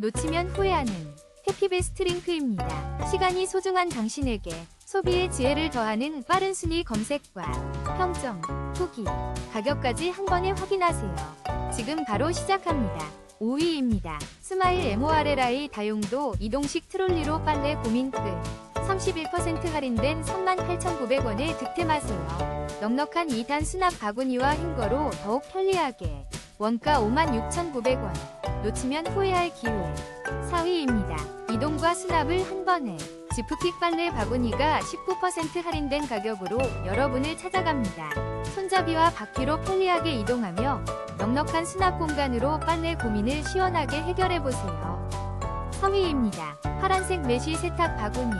놓치면 후회하는 해피베스트 링크입니다. 시간이 소중한 당신에게 소비의 지혜를 더하는 빠른 순위 검색과 평점, 후기, 가격까지 한 번에 확인하세요. 지금 바로 시작합니다. 5위입니다. 스마일 MORLI 다용도 이동식 트롤리로 빨래 고민 끝. 31% 할인된 38,900원에 득템하세요. 넉넉한 2단 수납 바구니와 행거로 더욱 편리하게. 원가 56,900원. 놓치면 후회할 기회. 4위입니다. 이동과 수납을 한 번에. 지프킥 빨래 바구니가 19% 할인된 가격으로 여러분을 찾아갑니다. 손잡이와 바퀴로 편리하게 이동하며 넉넉한 수납 공간으로 빨래 고민을 시원하게 해결해보세요. 3위입니다. 파란색 메쉬 세탁 바구니.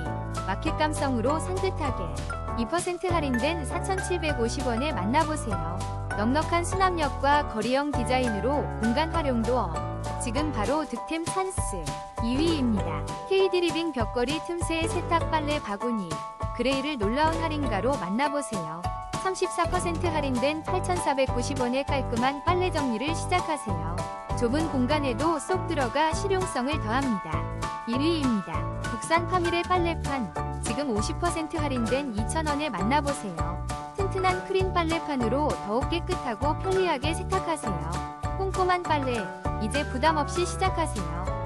마켓 감성으로 산뜻하게. 2% 할인된 4,750원에 만나보세요. 넉넉한 수납력과 거리형 디자인으로 공간 활용도 업. 지금 바로 득템 찬스. 2위입니다. KD리빙 벽걸이 틈새 세탁 빨래 바구니. 그레이를 놀라운 할인가로 만나보세요. 34% 할인된 8,490원의 깔끔한 빨래 정리를 시작하세요. 좁은 공간에도 쏙 들어가 실용성을 더합니다. 1위입니다. 국산 파밀의 빨래판. 지금 50% 할인된 2,000원에 만나보세요. 튼튼한 크린 빨래판으로 더욱 깨끗하고 편리하게 세탁하세요. 꼼꼼한 빨래, 이제 부담 없이 시작하세요.